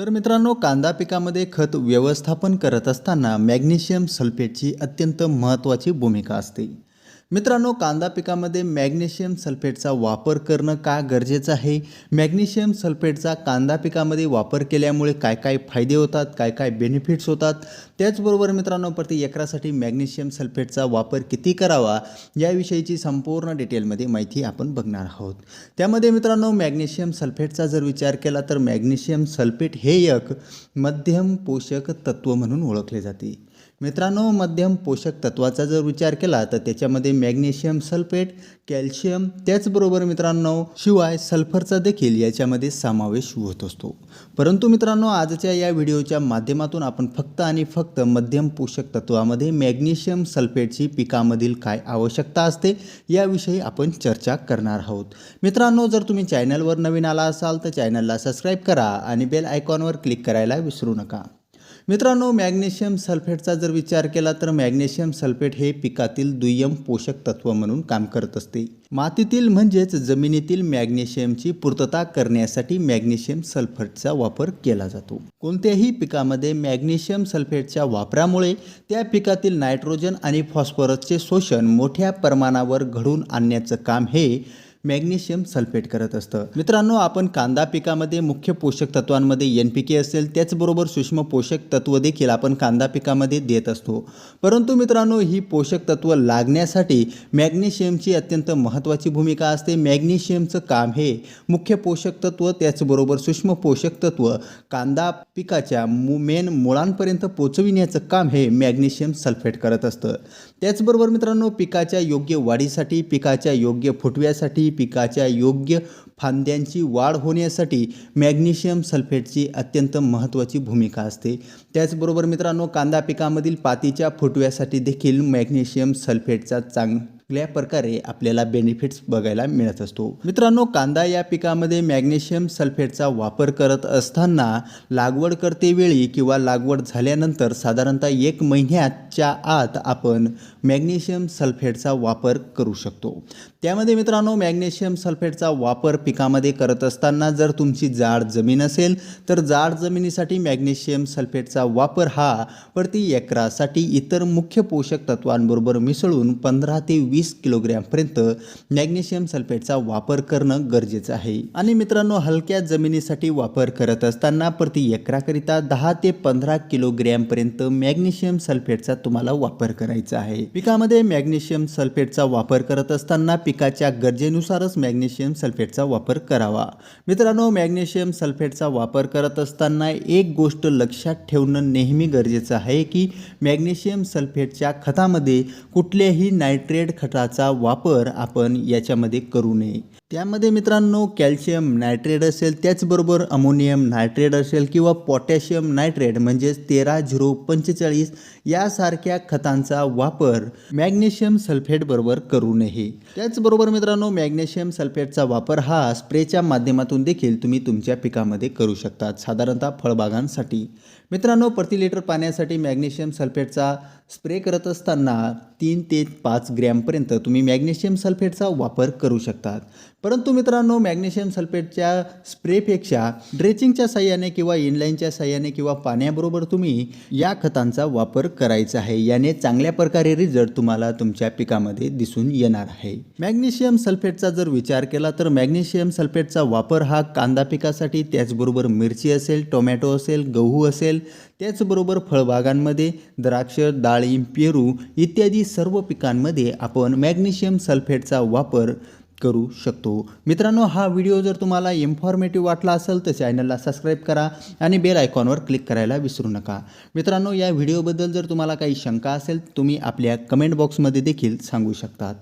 तर मित्रांनो कांदा पिकामध्ये खत व्यवस्थापन करत असताना मॅग्नेशियम सल्फेटची अत्यंत महत्त्वाची भूमिका असते. मित्रांनो कांदा पिकामध्ये मॅग्नेशियम सल्फेटचा वापर करणं का गरजेचं आहे? मॅग्नेशियम सल्फेटचा कांदा पिकामध्ये वापर केल्यामुळे काय काय फायदे होतात काय काय बेनिफिट्स होतात? त्याचबरोबर मित्रांनो प्रति एकरासाठी मॅग्नेशियम सल्फेटचा वापर किती करावा? याविषयीची संपूर्ण डिटेलमध्ये माहिती आपण बघणार आहोत. त्यामध्ये मित्रांनो मॅग्नेशियम सल्फेटचा जर विचार केला तर मॅग्नेशियम सल्फेट हे एक मध्यम पोषक तत्व म्हणून ओळखले जाते. मित्रांनो मध्यम पोषक तत्वाचा जर विचार केला तर त्याच्यामध्ये मॅग्नेशियम सल्फेट कॅल्शियम त्याचबरोबर मित्रांनो शिवाय सल्फरचा देखील याच्यामध्ये समावेश होत असतो. परंतु मित्रांनो आजच्या या व्हिडिओच्या माध्यमातून आपण फक्त आणि फक्त मध्यम पोषक तत्वामध्ये मॅग्नेशियम सल्फेटची पिकामधील काय आवश्यकता असते याविषयी आपण चर्चा करणार आहोत. मित्रांनो जर तुम्ही चॅनलवर नवीन आला असाल तर चॅनलला सबस्क्राईब करा आणि बेल आयकॉनवर क्लिक करायला विसरू नका. मित्रांनो मॅग्नेशियम सल्फेटचा जर विचार केला तर मॅग्नेशियम सल्फेट हे पिकातील दुय्यम पोषक तत्व म्हणून काम करत असते. मातीतील म्हणजेच जमिनीतील मॅग्नेशियमची पूर्तता करण्यासाठी मॅग्नेशियम सल्फेटचा वापर केला जातो. कोणत्याही पिकामध्ये मॅग्नेशियम सल्फेटच्या वापरामुळे त्या पिकातील नायट्रोजन आणि फॉस्फरसचे शोषण मोठ्या प्रमाणावर घडून आणण्याचं काम हे मॅग्नेशियम सल्फेट करत असतं. मित्रांनो आपण कांदा पिकामध्ये मुख्य पोषक तत्वांमध्ये एन पी के असेल त्याचबरोबर सूक्ष्म पोषक तत्व देखील आपण कांदा पिकामध्ये देत असतो. परंतु मित्रांनो ही पोषक तत्व लागण्यासाठी मॅग्नेशियमची अत्यंत महत्त्वाची भूमिका असते. मॅग्नेशियमचं काम हे मुख्य पोषक तत्व त्याचबरोबर सूक्ष्म पोषक तत्व कांदा पिकाच्या मु मेन मुळांपर्यंत पोचविण्याचं काम हे मॅग्नेशियम सल्फेट करत असतं. त्याचबरोबर मित्रांनो पिकाच्या योग्य वाढीसाठी पिकाच्या योग्य फुटव्यासाठी पिकाच्या योग्य फांद्यांची वाढ होण्यासाठी मॅग्नेशियम सल्फेटची अत्यंत महत्त्वाची भूमिका असते. त्याचबरोबर मित्रांनो कांदा पिकामधील पातीच्या फुटव्यासाठी देखील मॅग्नेशियम सल्फेटचा चांग कुठल्या प्रकारे आपल्याला बेनिफिट्स बघायला मिळत असतो. मित्रांनो कांदा या पिकामध्ये मॅग्नेशियम सल्फेटचा वापर करत असताना लागवड करतेवेळी किंवा लागवड झाल्यानंतर साधारणतः एक महिन्याच्या आत आपण मॅग्नेशियम सल्फेटचा वापर करू शकतो. त्यामध्ये मित्रांनो मॅग्नेशियम सल्फेटचा वापर पिकामध्ये करत असताना जर तुमची जाड जमीन असेल तर जाड जमिनीसाठी मॅग्नेशियम सल्फेटचा वापर हा प्रति एकरासाठी इतर मुख्य पोषक तत्वांबरोबर मिसळून पंधरा ते वीस किलोग्रॅमपर्यंत मॅग्नेशियम सल्फेटचा वापर करणं गरजेचं आहे. आणि मित्रांनो हलक्या जमिनीसाठी वापर करत असताना प्रति एकराकरिता दहा ते पंधरा किलोग्रॅमपर्यंत मॅग्नेशियम सल्फेटचा तुम्हाला वापर करायचा आहे. पिकामध्ये मॅग्नेशियम सल्फेटचा वापर करत असताना पिकाच्या गरजेनुसारच मॅग्नेशियम सल्फेटचा वापर करावा. मित्रांनो मॅग्नेशियम सल्फेटचा वापर करत असताना एक गोष्ट लक्षात ठेवणं नेहमी गरजेचं आहे की मॅग्नेशियम सल्फेटच्या खतामध्ये कुठलेही नायट्रेट घटकाचा वापर आपण याच्यामध्ये करू नये? त्यामध्ये मित्रांनो कॅल्शियम नायट्रेट असेल त्याचबरोबर अमोनियम नायट्रेट असेल किंवा पोटॅशियम नायट्रेट म्हणजेच तेरा झिरो पंचेचाळीस यासारख्या खतांचा वापर मॅग्नेशियम सल्फेटबरोबर करू नये. त्याचबरोबर मित्रांनो मॅग्नेशियम सल्फेटचा वापर हा स्प्रेच्या माध्यमातून देखील तुम्ही तुमच्या पिकामध्ये करू शकतात साधारणतः फळबागांसाठी. मित्रांनो प्रति लिटर पाण्यासाठी मॅग्नेशियम सल्फेटचा स्प्रे करत असताना तीन ते पाच ग्रॅमपर्यंत तुम्ही मॅग्नेशियम सल्फेटचा वापर करू शकतात. परंतु मित्रांनो मॅग्नेशियम सल्फेटच्या स्प्रेपेक्षा ड्रेचिंगच्या साह्याने किंवा इनलाईनच्या साह्याने किंवा पाण्याबरोबर तुम्ही या खतांचा वापर करायचा आहे. याने चांगल्या प्रकारे रिझल्ट तुम्हाला तुमच्या पिकामध्ये दिसून येणार आहे. मॅग्नेशियम सल्फेटचा जर विचार केला तर मॅग्नेशियम सल्फेटचा वापर हा कांदा पिकासाठी त्याचबरोबर मिरची असेल टोमॅटो असेल गहू असेल त्याचबरोबर फळबागांमध्ये द्राक्ष डाळिंब पेरू इत्यादी सर्व पिकांमध्ये आपण मॅग्नेशियम सल्फेटचा वापर करू शकतो. मित्रांनो हा व्हिडिओ जर तुम्हाला इन्फॉर्मेटिव्ह वाटला असेल तर चॅनलला सबस्क्राईब करा आणि बेल आयकॉनवर क्लिक करायला विसरू नका. मित्रांनो या व्हिडिओबद्दल जर तुम्हाला काही शंका असेल तुम्ही आपल्या कमेंट बॉक्समध्ये देखील सांगू शकतात.